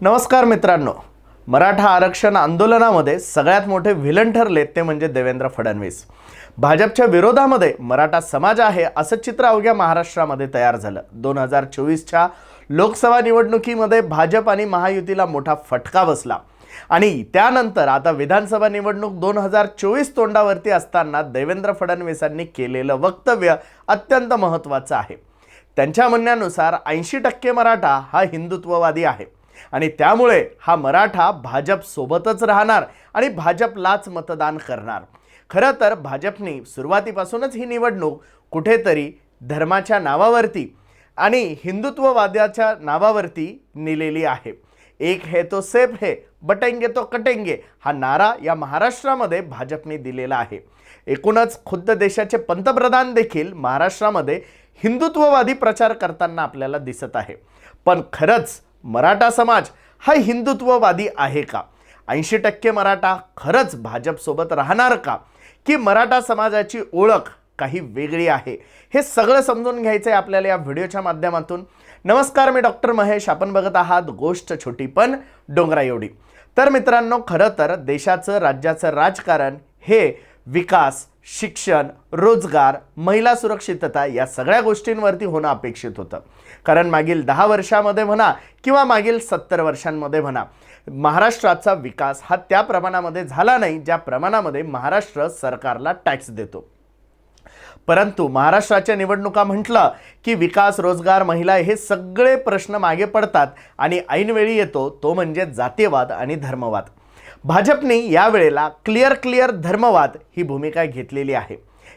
नमस्कार मित्रांनो. मराठा आरक्षण आंदोलनामध्ये सगळ्यात मोठे व्हिलन ठरले ते म्हणजे देवेंद्र फडणवीस. भाजपच्या विरोधामध्ये मराठा समाज आहे असं चित्र अवघ्या महाराष्ट्रामध्ये तयार झालं. दोन हजार चोवीसच्या लोकसभा निवडणुकीमध्ये भाजप आणि महायुतीला मोठा फटका बसला. आणि त्यानंतर आता विधानसभा निवडणूक दोन हजार चोवीस तोंडावरती असताना देवेंद्र फडणवीसांनी केलेलं वक्तव्य अत्यंत महत्त्वाचं आहे. त्यांच्या म्हणण्यानुसार ऐंशी टक्के मराठा हा हिंदुत्ववादी आहे. आणि त्यामुळे हा मराठा भाजप सोबतच राहणार आणि भाजपलाच मतदान करणार. खरं तर भाजपने सुरुवातीपासूनच ही निवडणूक कुठेतरी धर्माच्या नावावरती आणि हिंदुत्ववादाच्या नावावरती नेलेली आहे. एक हे तो सेफ हे बटेंगे तो कटेंगे हा नारा या महाराष्ट्रामध्ये भाजपने दिलेला आहे. एकूणच खुद्द देशाचे पंतप्रधान देखील महाराष्ट्रामध्ये हिंदुत्ववादी प्रचार करताना आपल्याला दिसत आहे. पण खरंच मराठा समाज हा हिंदुत्ववादी आहे का? ऐंशी टक्के मराठा खरंच भाजपसोबत राहणार का? की मराठा समाजाची ओळख काही वेगळी आहे? हे सगळं समजून घ्यायचं आहे आपल्याला या व्हिडिओच्या माध्यमातून. नमस्कार मी डॉक्टर महेश. आपण बघत आहात गोष्ट छोटी पण डोंगरा एवढी तर मित्रांनो खरं तर देशाचं राज्याचं राजकारण हे विकास शिक्षण रोजगार महिला सुरक्षितता या सगळ्या गोष्टींवरती होणं अपेक्षित होतं. कारण मागील दहा वर्षामध्ये म्हणा किंवा मागील सत्तर वर्षांमध्ये म्हणा महाराष्ट्राचा विकास हा त्या प्रमाणामध्ये झाला नाही ज्या प्रमाणामध्ये महाराष्ट्र सरकारला टॅक्स देतो. परंतु महाराष्ट्राच्या निवडणुका म्हटलं की विकास रोजगार महिला हे सगळे प्रश्न मागे पडतात आणि ऐनवेळी येतो तो म्हणजे जातीयवाद आणि धर्मवाद. भाजपने यावेळेला क्लिअर क्लिअर धर्मवाद ही भूमिका घेतलेली आहे.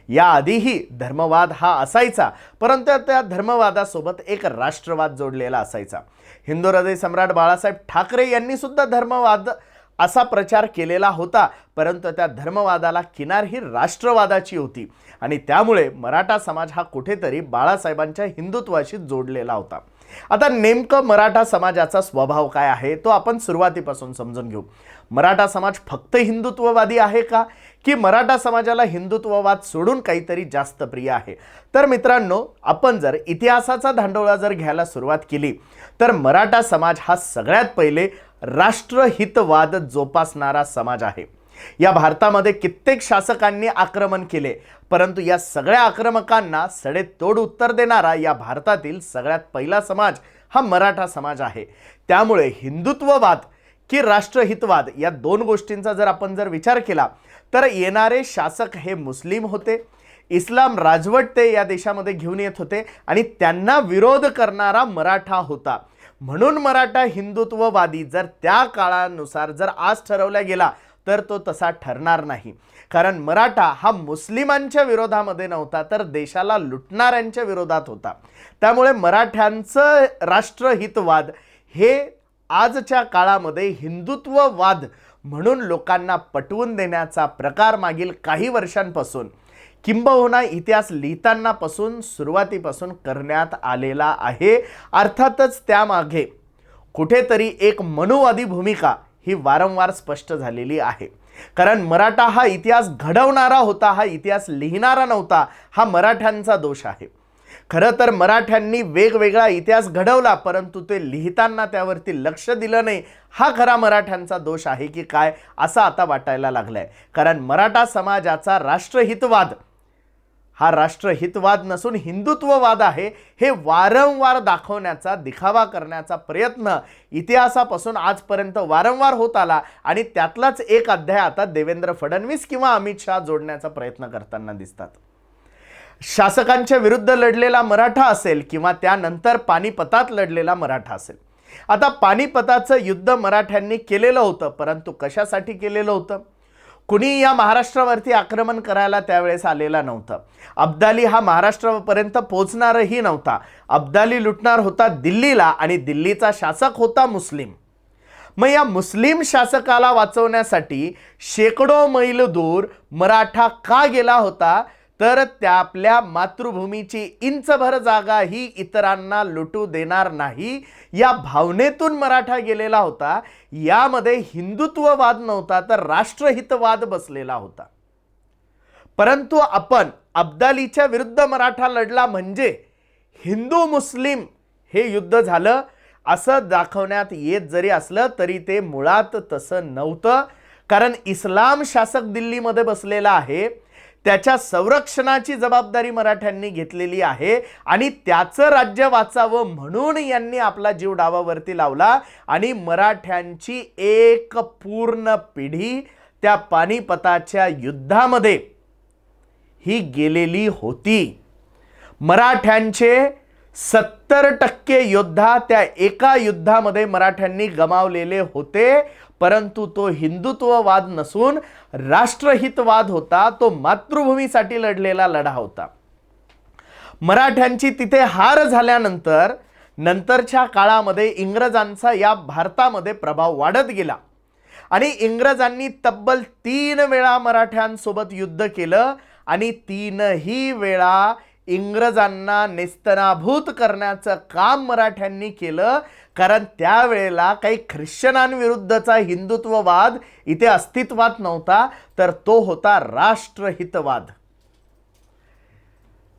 याआधीही धर्मवाद हा असायचा परंतु त्या धर्मवादासोबत एक राष्ट्रवाद जोडलेला असायचा. हिंदू हृदय सम्राट बाळासाहेब ठाकरे यांनी सुद्धा धर्मवाद असा प्रचार केलेला होता परंतु त्या धर्मवादाला किनार ही राष्ट्रवादाची होती. आणि त्यामुळे मराठा समाज हा कुठेतरी बाळासाहेबांच्या हिंदुत्वाशी जोडलेला होता. आता नेमकं मराठा समाजाचा स्वभाव काय आहे तो आपण सुरुवातीपासून समजून घेऊ. मराठा समाज फक्त हिंदुत्ववादी आहे का? की मराठा समाजाला हिंदुत्ववाद सोडून काहीतरी जास्त प्रिय आहे? तर मित्रांनो आपण जर इतिहासाचा धांडोळा जर घ्यायला सुरुवात केली तर मराठा समाज हा सगळ्यात पहिले राष्ट्रहितवाद जोपासणारा समाज आहे. या भारतामध्ये कित्येक शासकांनी आक्रमण केले. परंतु या सगळ्या आक्रमकांना सडेतोड उत्तर देणारा या भारतातील सगळ्यात पहिला समाज हा मराठा समाज आहे. त्यामुळे हिंदुत्ववाद की राष्ट्रहितवाद या दोन गोष्टींचा जर आपण जर विचार केला तर येणारे शासक हे मुस्लिम होते इस्लाम राजवट ते या देशामध्ये घेऊन येत होते आणि त्यांना विरोध करणारा मराठा होता. म्हणून मराठा हिंदुत्ववादी जर त्या काळानुसार जर आज ठरवला गेला तर तो तसा ठरणार नाही. कारण मराठा हा मुस्लिमांच्या विरोधामध्ये नव्हता तर देशाला लुटणाऱ्यांच्या विरोधात होता. त्यामुळे मराठ्यांचं राष्ट्रहितवाद हे आजच्या काळामध्ये हिंदुत्ववाद म्हणून लोकांना पटवून देण्याचा प्रकार मागील काही वर्षांपासून किंबहुना इतिहास लिहितानापासून सुरुवातीपासून करण्यात आलेला आहे. अर्थातच त्यामागे कुठेतरी एक मनुवादी भूमिका ही वारंवार स्पष्ट झालेली आहे. कारण मराठा हा इतिहास घडवणारा होता हा इतिहास लिहिणारा नव्हता हा मराठ्यांचा दोष आहे. खरं तर मराठ्यांनी वेगवेगळा इतिहास घडवला परंतु ते लिहिताना त्यावरती लक्ष दिलं नाही. हा खरा मराठ्यांचा दोष आहे की काय असं आता वाटायला लागलंय. कारण मराठा समाजाचा राष्ट्रहितवाद हा राष्ट्रहितवाद नसून हिंदुत्ववाद आहे हे वारंवार दाखवण्याचा दिखावा करण्याचा प्रयत्न इतिहासापासून आजपर्यंत वारंवार होत आला आणि त्यातलाच एक अध्याय आता देवेंद्र फडणवीस किंवा अमित शहा जोडण्याचा प्रयत्न करताना दिसतात. शासकांच्या विरुद्ध लढलेला मराठा असेल किंवा त्यानंतर पानिपतात लढलेला मराठा असेल. आता पानिपताचं युद्ध मराठ्यांनी केलेलं होतं परंतु कशासाठी केलेलं होतं? कुणी या महाराष्ट्रावरती आक्रमण करायला त्यावेळेस आलेला नव्हतं. अब्दाली हा महाराष्ट्रापर्यंत पोहोचणारही नव्हता. अब्दाली लुटणार होता दिल्लीला आणि दिल्लीचा शासक होता मुस्लिम. मग या मुस्लिम शासकाला वाचवण्यासाठी शेकडो मैल दूर मराठा का गेला होता? तर त्या आपल्या मातृभूमीची इंचभर जागा ही इतरांना लुटू देणार नाही. या भावनेतून मराठा गेलेला होता. यामध्ये हिंदुत्ववाद नव्हता तर राष्ट्रहितवाद बसलेला होता. परंतु आपण अब्दालीच्या विरुद्ध मराठा लढला म्हणजे हिंदू मुस्लिम हे युद्ध झालं. असं दाखवण्यात येत जरी असलं तरी ते मुळात तसं नव्हतं. कारण इस्लाम शासक दिल्लीमध्ये बसलेला आहे. त्याच्या संरक्षणाची जबाबदारी मराठ्यांनी घेतलेली आहे आणि त्याचं राज्य वाचावं म्हणून यांनी आपला जीव डावावरती लावला आणि मराठ्यांची एक पूर्ण पिढी त्या पानिपताच्या युद्धामध्ये ही गेलेली होती. मराठ्यांचे सत्तर टक्के योद्धा त्या एका युद्धामध्ये मराठ्यांनी गमावलेले होते. परंतु तो हिंदुत्ववाद नसून राष्ट्रहितवाद होता तो मातृभूमीसाठी लढलेला लढा होता. मराठ्यांची तिथे हार झाल्यानंतर नंतरच्या काळामध्ये इंग्रजांचा या भारतामध्ये प्रभाव वाढत गेला. आणि इंग्रजांनी तब्बल तीन वेळा मराठ्यांसोबत युद्ध केलं आणि तीनही वेळा इंग्रजांना नेस्तनाभूत करण्याचं काम मराठ्यांनी केलं. कारण त्यावेळेला काही ख्रिश्चनांविरुद्धचा हिंदुत्ववाद इथे अस्तित्वात नव्हता तर तो होता राष्ट्रहितवाद.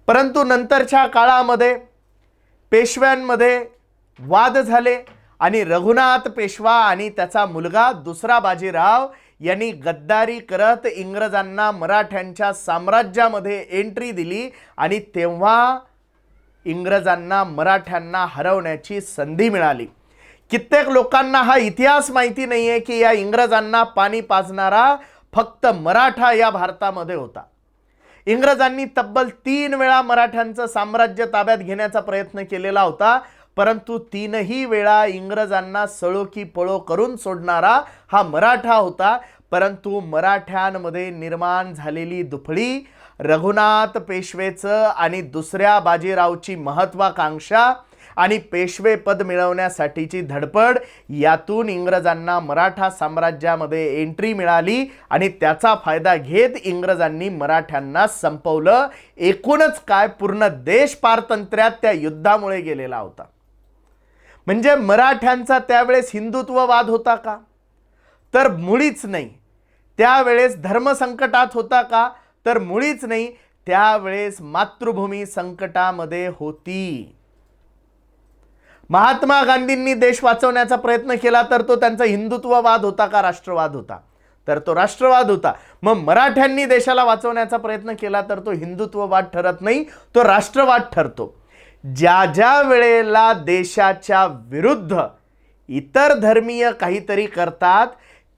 परंतु नंतरच्या काळामध्ये पेशव्यांमध्ये वाद झाले आणि रघुनाथ पेशवा आणि त्याचा मुलगा दुसरा बाजीराव यांनी गद्दारी करत इंग्रजांना मराठ्यांच्या साम्राज्यामध्ये एंट्री दिली आणि तेव्हा इंग्रजांना मराठ्यांना हरवण्याची संधी मिळाली. कित्येक लोकांना हा इतिहास माहिती नाही आहे की या इंग्रजांना पाणी पाजणारा फक्त मराठा या भारतामध्ये होता. इंग्रजांनी तब्बल तीन वेळा मराठ्यांचं साम्राज्य ताब्यात घेण्याचा प्रयत्न केलेला होता परंतु तीनही वेळा इंग्रजांना सळो की पळो करून सोडणारा हा मराठा होता परंतु मराठ्यांमध्ये निर्माण झालेली दुफळी रघुनाथ पेशवेचं आणि दुसऱ्या बाजीरावची महत्वाकांक्षा आणि पेशवे पद मिळवण्यासाठीची धडपड यातून इंग्रजांना मराठा साम्राज्यामध्ये एंट्री मिळाली आणि त्याचा फायदा घेत इंग्रजांनी मराठ्यांना संपवलं. एकूणच काय? पूर्ण देश पारतंत्र्यात त्या युद्धामुळे गेलेला होता. म्हणजे मराठ्यांचा त्यावेळेस हिंदुत्ववाद होता का? तर मुळीच नाही. त्यावेळेस धर्मसंकटात होता का? तर मुळीच नाही त्यावेळेस मातृभूमी संकटामध्ये होती. महात्मा गांधींनी देश वाचवण्याचा प्रयत्न केला तर तो त्यांचा हिंदुत्ववाद होता का राष्ट्रवाद होता? तर तो राष्ट्रवाद होता. मग मराठ्यांनी देशाला वाचवण्याचा प्रयत्न केला तर तो हिंदुत्ववाद ठरत नाही तो राष्ट्रवाद ठरतो. ज्या ज्या वेळेला देशाच्या विरुद्ध इतर धर्मीय काहीतरी करतात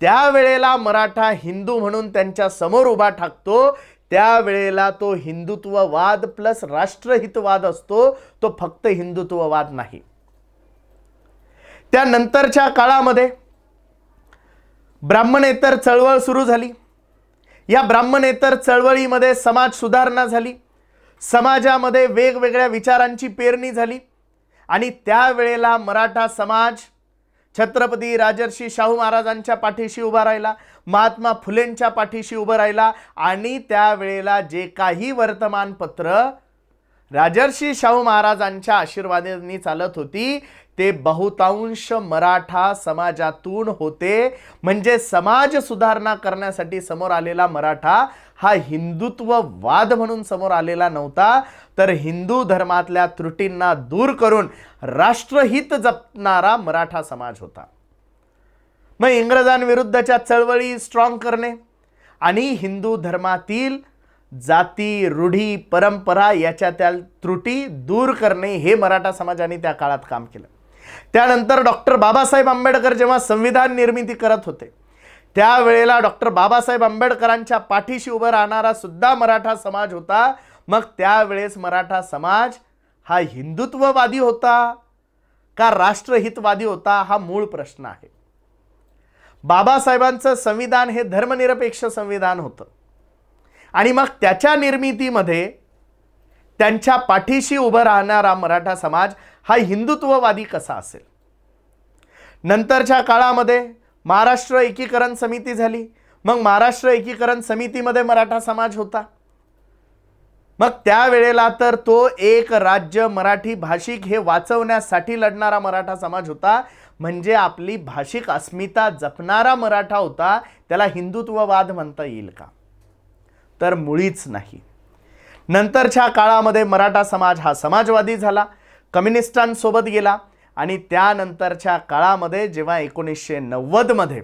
त्यावेळेला मराठा हिंदू म्हणून त्यांच्यासमोर उभा ठाकतो त्यावेळेला तो हिंदुत्ववाद प्लस राष्ट्रहितवाद असतो तो फक्त हिंदुत्ववाद नाही. त्यानंतरच्या काळामध्ये ब्राह्मणेतर चळवळ सुरू झाली. या ब्राह्मणेतर चळवळीमध्ये समाज सुधारणा झाली. समाजामध्ये वेगवेगळ्या विचारांची पेरणी झाली. आणि त्यावेळेला मराठा समाज छत्रपती राजर्षी शाहू महाराजांच्या पाठीशी उभा राहिला महात्मा फुलेंच्या पाठीशी उभं राहिला आणि त्यावेळेला जे काही वर्तमानपत्र राजर्षी शाहू महाराजांच्या आशीर्वादांनी चालत होती ते बहुतांश मराठा समाजातून होते. म्हणजे समाज सुधारणा करण्यासाठी समोर आलेला मराठा हा हिंदुत्ववाद म्हणून समोर आलेला नव्हता. तर हिंदू धर्मातल्या त्रुटींना दूर करून राष्ट्रहित जपणारा मराठा समाज होता. मग इंग्रजांविरुद्धच्या चळवळी स्ट्रॉंग करणे आणि हिंदू धर्मातील जाती रूढी परंपरा याच्या त्या त्रुटी दूर करणे हे मराठा समाजाने त्या काळात काम केलं. त्यानंतर डॉक्टर बाबासाहेब आंबेडकर जेव्हा संविधान निर्मिती करत होते त्यावेळेला डॉक्टर बाबासाहेब आंबेडकरांच्या पाठीशी उभं राहणारा सुद्धा मराठा समाज होता. मग त्यावेळेस मराठा समाज हा हिंदुत्ववादी होता का राष्ट्रहितवादी होता हा मूळ प्रश्न आहे. बाबासाहेबांचं संविधान हे धर्मनिरपेक्ष संविधान होतं. आणि मग त्याच्या निर्मितीमध्ये त्यांच्या पाठीशी उभं राहणारा मराठा समाज हा हिंदुत्ववादी कसा असेल? नंतरच्या काळामध्ये महाराष्ट्र एकीकरण समिती झाली. मग महाराष्ट्र एकीकरण समितीमध्ये मराठा समाज होता. मग त्यावेळेला तर तो एक राज्य मराठी भाषिक हे वाचवण्यासाठी लढणारा मराठा समाज होता. म्हणजे आपली भाषिक अस्मिता जपणारा मराठा होता. त्याला हिंदुत्ववाद म्हणता येईल का? तर मुळीच नाही. नंतरच्या काळामध्ये मराठा समाज हा समाजवादी झाला कम्युनिस्टांसोबत गेला आणि त्यानंतरच्या काळामध्ये जेव्हा एकोणीसशे नव्वदमध्ये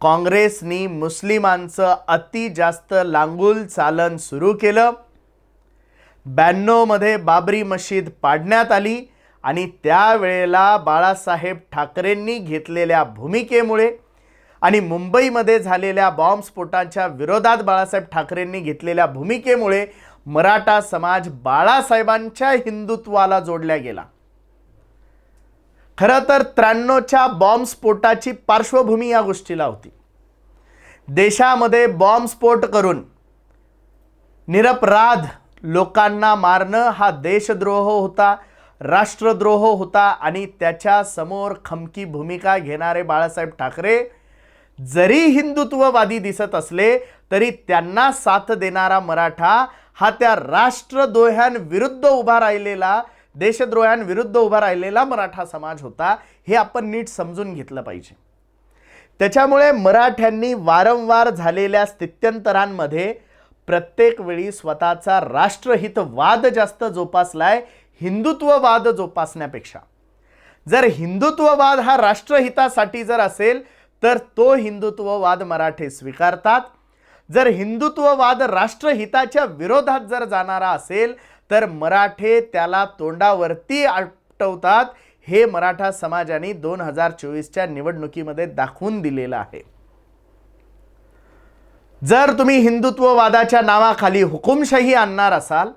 काँग्रेसनी मुस्लिमांचं अति जास्त लांगूल चालन सुरू केलं ब्याण्णवमध्ये बाबरी मशीद पाडण्यात आली आणि त्यावेळेला बाळासाहेब ठाकरेंनी घेतलेल्या भूमिकेमुळे आणि मुंबईमध्ये झालेल्या बॉम्बस्फोटांच्या विरोधात बाळासाहेब ठाकरेंनी घेतलेल्या भूमिकेमुळे मराठा समाज बाळासाहेबांच्या हिंदुत्वाला जोडला गेला. खरं तर त्र्याण्णवच्या बॉम्बस्फोटाची पार्श्वभूमी या गोष्टीला होती. देशामध्ये बॉम्बस्फोट करून निरपराध लोकांना मारणं हा देशद्रोह होता राष्ट्रद्रोह होता आणि त्याच्यासमोर खमकी भूमिका घेणारे बाळासाहेब ठाकरे जरी हिंदुत्ववादी दिसत असले तरी त्यांना साथ देणारा मराठा हा त्या राष्ट्रद्रोह्यांविरुद्ध उभा राहिलेला देशद्रोह्यांविरुद्ध उभा राहिलेला मराठा समाज होता हे आपण नीट समजून घेतलं पाहिजे. त्याच्यामुळे मराठ्यांनी वारंवार झालेल्या स्थित्यंतरांमध्ये प्रत्येक वेळी स्वतःचा राष्ट्रहितवाद जास्त जोपासलाय हिंदुत्ववाद जोपासण्यापेक्षा. जर हिंदुत्ववाद हा राष्ट्रहितासाठी जर असेल तर तो हिंदुत्ववाद मराठे स्वीकारतात. जर हिंदुत्ववाद राष्ट्रहिताच्या विरोधात जर जाणारा असेल तर मराठे त्याला तोंडावरती आटवतात हे मराठा समाजाने दोन हजार चोवीसच्या निवडणुकीमध्ये दाखवून दिलेलं आहे. जर तुम्ही हिंदुत्ववादाच्या नावाखाली हुकुमशाही आणणार असाल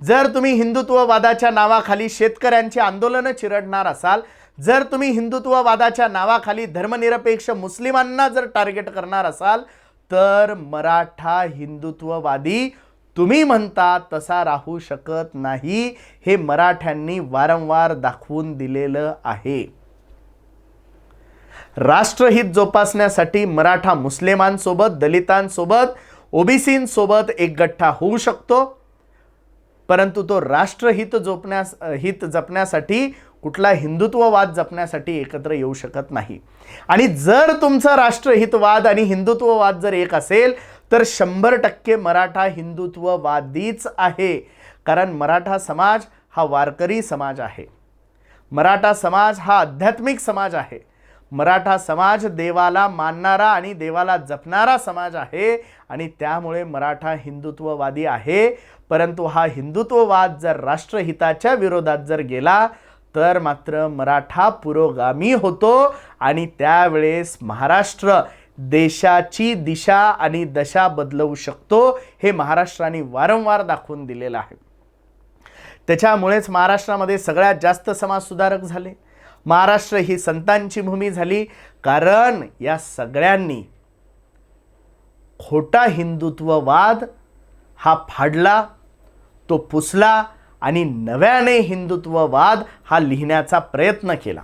जर तुम्ही हिंदुत्ववादाच्या नावाखाली शेतकऱ्यांची आंदोलनं चिरडणार असाल जर तुम्ही हिंदुत्ववादाच्या नावाखाली धर्मनिरपेक्ष मुस्लिमांना जर टार्गेट करणार असाल तर मराठा हिंदुत्ववादी तुम्ही म्हणता तसा राहू शकत नाही हे मराठ्यांनी वारंवार दाखवून दिलेलं आहे. राष्ट्रहित जोपासण्यासाठी मराठा मुस्लिमांसोबत दलितांसोबत ओबीसींसोबत एक गठ्ठा होऊ शकतो परंतु तो राष्ट्रहित जोपण्यास हित जपण्यासाठी कुठला हिंदुत्ववाद जपण्यासाठी एकत्र येऊ शकत नाही. आणि जर तुमचा राष्ट्रहितवाद आणि हिंदुत्ववाद जर एक असेल तर शंभर टक्के मराठा हिंदुत्ववादीच आहे. कारण मराठा समाज हा वारकरी समाज आहे. मराठा समाज हा आध्यात्मिक समाज आहे. मराठा समाज देवाला मानणारा आणि देवाला जपणारा समाज आहे आणि त्यामुळे मराठा हिंदुत्ववादी आहे. परंतु हा हिंदुत्ववाद जर राष्ट्रहिताच्या विरोधात जर गेला तर मात्र मराठा पुरोगामी होतो आणि त्यावेळेस महाराष्ट्र देशाची दिशा आणि दशा बदलवू शकतो हे महाराष्ट्राने वारंवार दाखवून दिलेलं आहे. त्याच्यामुळेच महाराष्ट्रामध्ये सगळ्यात जास्त समाजसुधारक झाले. महाराष्ट्र ही संतांची भूमी झाली कारण या सगळ्यांनी खोटा हिंदुत्ववाद हा फाडला तो पुसला आणि नव्याने हिंदुत्ववाद हा लिहिण्याचा प्रयत्न केला.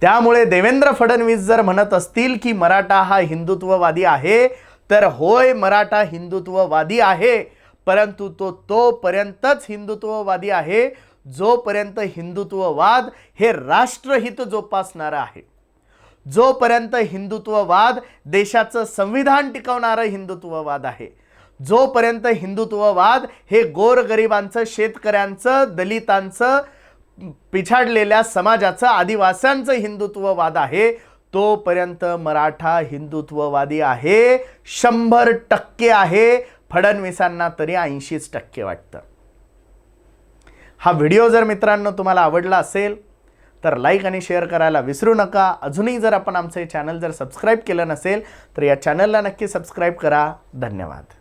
त्यामुळे देवेंद्र फडणवीस जर म्हणत असतील की मराठा हा हिंदुत्ववादी आहे तर होय मराठा हिंदुत्ववादी आहे परंतु तो तोपर्यंतच हिंदुत्ववादी आहे जोपर्यंत हिंदुत्ववाद हे राष्ट्रहित जोपासणारं आहे. जोपर्यंत हिंदुत्ववाद देशाचं संविधान टिकवणारं हिंदुत्ववाद आहे जोपर्यंत हिंदुत्ववाद हे गोरगरिबांचं शेतकऱ्यांचं दलितांचं पिछाडलेल्या समाजाचं आदिवास्यांचं हिंदुत्ववाद आहे तोपर्यंत मराठा हिंदुत्ववादी आहे शंभर टक्के आहे फडणवीसांना तरी ऐंशीच टक्के वाटतं. हा व्हिडिओ जर मित्रांनो तुम्हाला आवडला असेल तर लाईक आणि शेअर करायला विसरू नका. अजूनही जर आपण आमचं हे चॅनल जर सबस्क्राईब केलं नसेल तर या चॅनलला नक्की सबस्क्राईब करा. धन्यवाद.